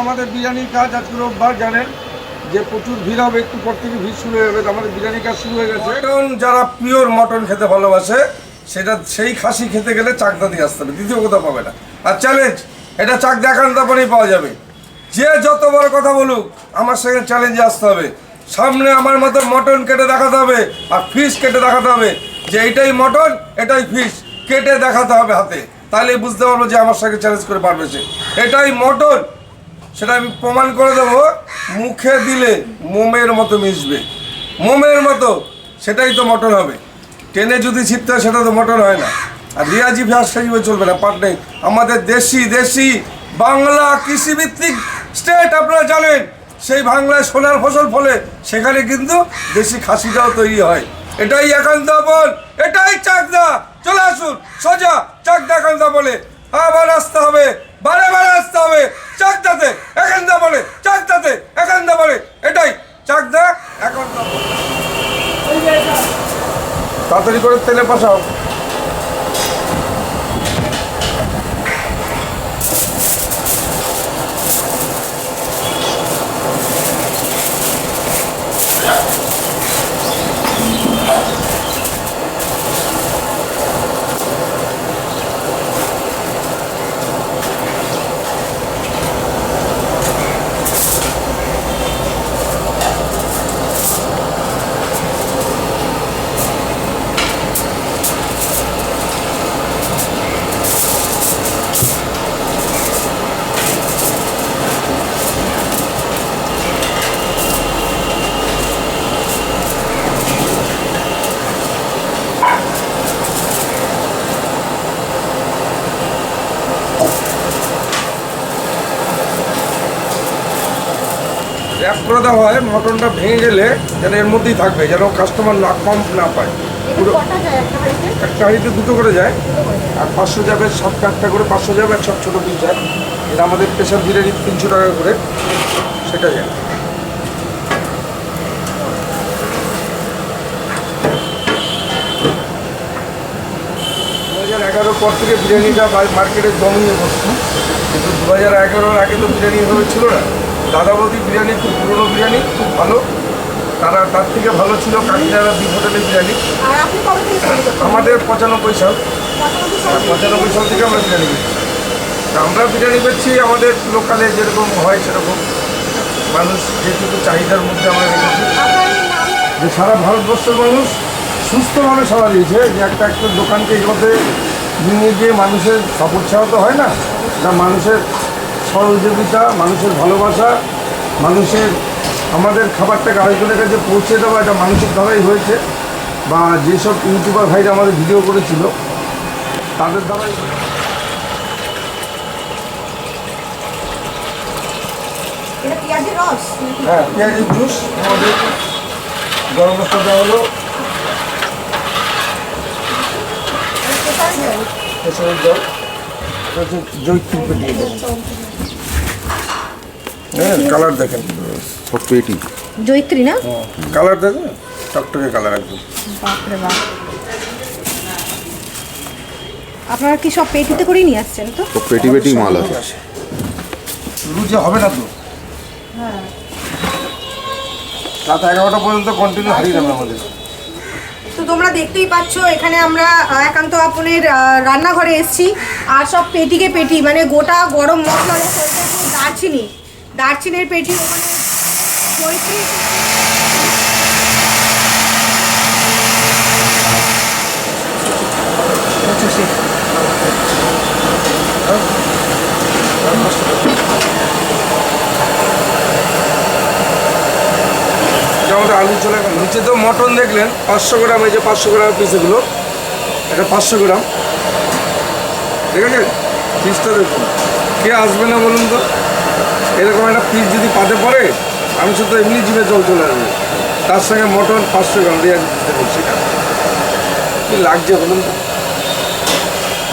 আমাদের বিরিয়ানির কাজ আজকে রোববার, জানেন যে প্রচুর ভিড় হবে, একটু পর থেকে ভিড় শুরু হয়ে যাবে আমাদের বিরিয়ানি কাজ শুরু হয়ে গেছে। মটন যারা পিওর মটন খেতে ভালোবাসে, সেটা সেই খাসি খেতে গেলে চাকদা দিয়ে আসতে হবে, দ্বিতীয় কোথাও পাবে না। আর চ্যালেঞ্জ এটা চাক চাকদা একান্তাপনেই পাওয়া যাবে। যে যত বড় কথা বলুক, আমার সঙ্গে চ্যালেঞ্জে আসতে হবে। সামনে আমার মতো মটন কেটে দেখাতে হবে, আর ফিশ কেটে দেখাতে হবে, যে এটাই মটন, এটাই ফিশ কেটে দেখাতে হবে হাতে। তাহলে বুঝতে পারব যে আমার সঙ্গে চ্যালেঞ্জ করে পারবে সে। এটাই মটন সেটা আমি প্রমাণ করে দেবো, মুখে দিলে মোমের মতো মিশবে। মোমের মতো, সেটাই তো মটন হবে। টেনে যদি ছিটতে হয়, সেটা তো মটন হয় না। আর রিয়াজি ফ্যাস খাইবে চলবে না, পাট নেই। আমাদের দেশি দেশি, বাংলা কৃষিভিত্তিক স্টেট আপনারা জানেন, সেই বাংলায় সোনার ফসল ফলে সেখানে কিন্তু দেশি খাসিটাও তৈরি হয়। এটাই একান্ত বল, এটাই চাকদা। চলে আসুন, সোজা চাকদা একান্ত বলে। আবার আসতে হবে। বারে বারে আসতে হবে। চাকদাতে দা বলে চাকদাতে দা বলে। এটাই চাকদা এখন তাড়াতাড়ি করে তেলে পাঠাও। করে দেওয়া হয় মটনটা ভেঙে গেলে যেন এর মধ্যেই থাকবে যেন কাস্টমার না কম না পায়। পুরো একটা হাঁড়িতে দুটো করে যায়। আর পাঁচশো যাবে সাতটা একটা করে পাঁচশো যাবে আর সব ছোটো পিস যায়। এটা আমাদের প্রেশার বিরিয়ানি তিনশো টাকা করে সেটা যায়। দু হাজার এগারোর পর থেকে বিরিয়ানিটা মার্কেটে জমিয়ে বসছে। কিন্তু দু হাজার এগারোর আগে তো বিরিয়ানি এভাবে ছিল না। দাদা বৌদি বিরিয়ানি খুব পুরনো বিরিয়ানি খুব ভালো। তারা তার থেকে ভালো ছিল কাকিনাড়া বি হোটেলের বিরিয়ানি। আমাদের পঁচানব্বই সাল। পঁচানব্বই সাল থেকে? থেকে আমরা বিরিয়ানি তা আমরা বিরিয়ানি বেচছি আমাদের লোকালে যেরকম হয় সেরকম। মানুষ যেটুকু চাহিদার মধ্যে আমরা রেখেছি। যে সারা ভারতবর্ষের মানুষ সুস্থভাবে সাড়া দিয়েছে যে একটা একটা দোকানকে এগোতে নিয়ে গিয়ে মানুষের সাপোর্ট ছাড়া তো হয় না। না মানুষের সহযোগিতা মানুষের ভালোবাসা মানুষের আমাদের খাবারটাকে আরেকজনের কাছে পৌঁছে দেওয়া এটা মানুষের দ্বারাই হয়েছে বা যেসব ইউটিউবার ভাইরা আমাদের ভিডিও করেছিল তাদের দ্বারাই? হ্যাঁ পেঁয়াজের জুস আমাদের গরম হলো? জল জৈত্রী। হ্যাঁ কালার দেখেন। সব পেটি জৈত্রী না? কালার দেখেন? টকটকে কালার একদম। বাপরে বাপ। আপনারা কি সব পেটিতে করেই নিয়ে আসছেন তো? সব পেটি পেটি মাল আছে। লুচি হবে না তো? রাত এগারোটা পর্যন্ত কন্টিনিউ হারিয়ে যাবে আমাদের। তো তোমরা দেখতেই পাচ্ছ এখানে আমরা একান্ত আপনের রান্নাঘরে এসেছি। আর সব পেটিকে পেটি মানে গোটা গরম মশলা দারচিনি। দারচিনির পেটি ওখানে আচ্ছা সে আমাদের আলু চলে গেল। নিচে তো মটন দেখলেন পাঁচশো গ্রাম এই যে পাঁচশো গ্রাম পিস এগুলো এটা পাঁচশো গ্রাম। ঠিক আছে? পিসটা দেখুন। কে আসবে না বলুন তো? এরকম একটা পিস যদি পাতে পড়ে আমি শুধু এমনি জিভে জল চলে আসবে। তার সঙ্গে মটন পাঁচশো গ্রাম দিয়ে দিতে করছি কি লাগছে বলুন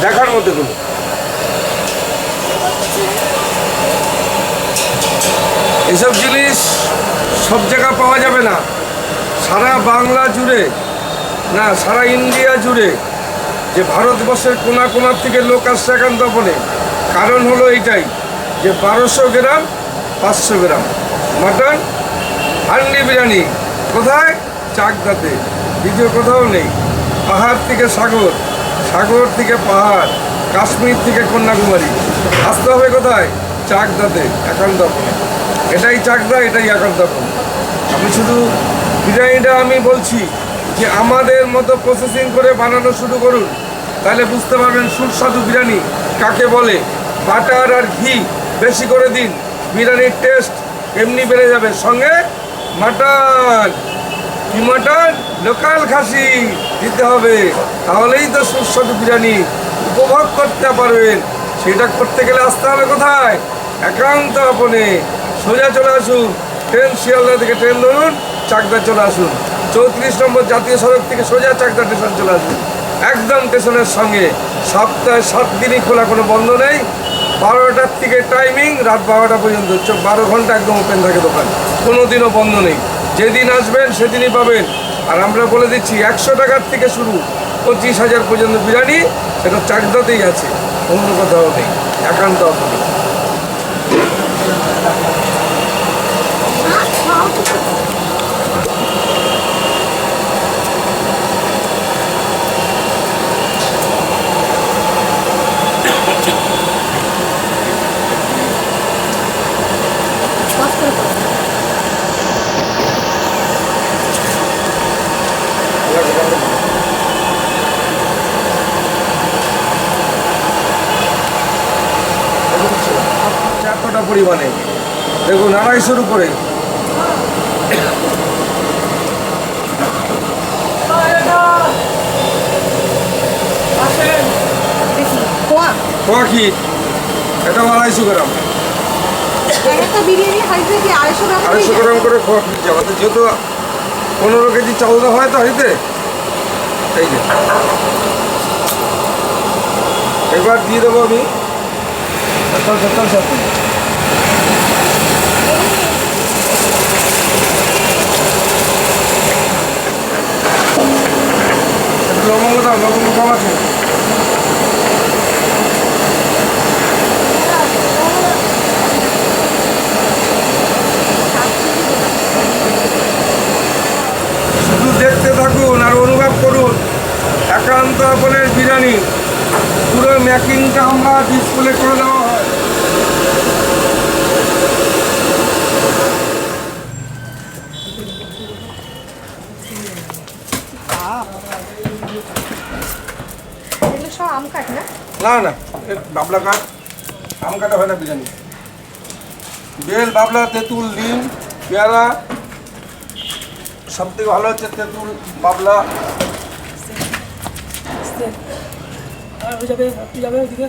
দেখার মধ্যে কোনো এসব জিনিস সব জায়গা পাওয়া যাবে না। সারা বাংলা জুড়ে, না, সারা ইন্ডিয়া জুড়ে যে ভারতবর্ষের কোনা কোনার থেকে লোক আসছে একান্ত বলে। কারণ হলো এইটাই যে বারোশো গ্রাম পাঁচশো গ্রাম। মাটন হান্ডি বিরিয়ানি। কোথায়? চাকদাতে। দ্বিতীয় কোথাও নেই। পাহাড় থেকে সাগর। সাগর থেকে পাহাড়। কাশ্মীর থেকে কন্যাকুমারী। আসতে হবে কোথায়? চাকদাতে, একান্ত আপনে। এটাই চাকদা, এটাই একান্ত আপন। আমি শুধু বিরিয়ানিটা আমি বলছি যে আমাদের মতো প্রসেসিং করে বানানো শুরু করুন। তাহলে বুঝতে পারবেন সুস্বাদু বিরিয়ানি কাকে বলে। বাটার আর ঘি বেশি করে দিন। বিরিয়ানির টেস্ট এমনি বেড়ে যাবে। সঙ্গে মাটন কি মাটন লোকাল খাসি দিতে হবে। তাহলেই তো সুস্বাদু বিরিয়ানি উপভোগ করতে পারবেন। সেটা করতে গেলে আসতে হবে কোথায়? একান্ত আপনে। সোজা চলে আসুন। ট্রেন শিয়ালদা থেকে ট্রেন ধরুন, চাকদা চলে আসুন। চৌত্রিশ নম্বর জাতীয় সড়ক থেকে সোজা চাকদা স্টেশন চলে আসুন। একদম স্টেশনের সঙ্গে। সপ্তাহে সাত দিনই খোলা কোনো বন্ধ নেই। বারোটার থেকে টাইমিং রাত বারোটা পর্যন্ত বারো ঘণ্টা একদম ওপেন থাকে দোকান। কোনো দিনও বন্ধ নেই। যেদিন আসবেন, সেদিনই পাবেন। আর আমরা বলে দিচ্ছি, একশো টাকার থেকে শুরু, পঁচিশ হাজার পর্যন্ত বিরিয়ানি, সেটা চাকদাতেই আছে অন্য কোথাও নেই, একান্ত আপনি কষ্ট করে করো। এতটা পরিমাণে। দেখুন, আড়াইশোর উপরে। খোয়া এটাও আড়াইশো গ্রাম। হাইতে কি আড়াইশো গ্রাম করে খোয়া ক্ষীর যাবে যেহেতু পনেরো কেজি দেওয়া হয় তো হাড়িতে, এই যে। এবার দিয়ে দেবো আমি। সত্তর সত্তর সত্তর শুধু দেখতে থাকুন আর অনুভব করুন। একান্ত আপনার বিরিয়ানি। পুরো মেকিংটা আমরা ডিসপ্লে করে দেওয়া হয় এগুলো সব আম কাঠ না না। বাবলা কাঠ, আম কাটা হয় না বিরিয়ানি। বেল, বাবলা, তেঁতুল, ডিম, পেয়ারা সব থেকে ভালো হচ্ছে তেঁতুল, বাবলা। যাবে যাবে ওদিকে